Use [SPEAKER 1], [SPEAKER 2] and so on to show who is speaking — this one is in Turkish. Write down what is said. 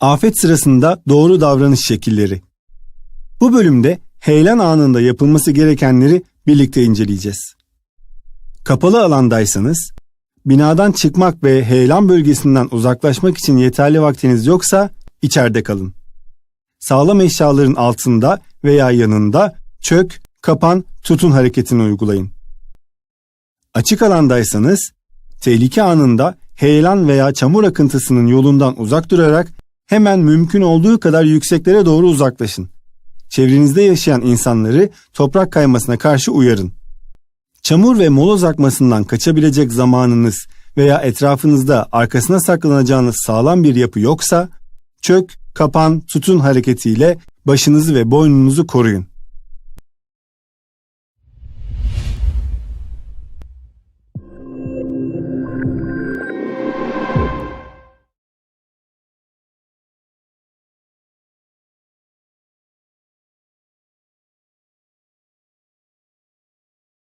[SPEAKER 1] Afet sırasında doğru davranış şekilleri. Bu bölümde heyelan anında yapılması gerekenleri birlikte inceleyeceğiz. Kapalı alandaysanız, binadan çıkmak ve heyelan bölgesinden uzaklaşmak için yeterli vaktiniz yoksa içeride kalın. Sağlam eşyaların altında veya yanında çök, kapan, tutun hareketini uygulayın. Açık alandaysanız, tehlike anında heyelan veya çamur akıntısının yolundan uzak durarak hemen mümkün olduğu kadar yükseklere doğru uzaklaşın. Çevrenizde yaşayan insanları toprak kaymasına karşı uyarın. Çamur ve moloz akmasından kaçabilecek zamanınız veya etrafınızda arkasına saklanacağınız sağlam bir yapı yoksa, çök, kapan, tutun hareketiyle başınızı ve boynunuzu koruyun.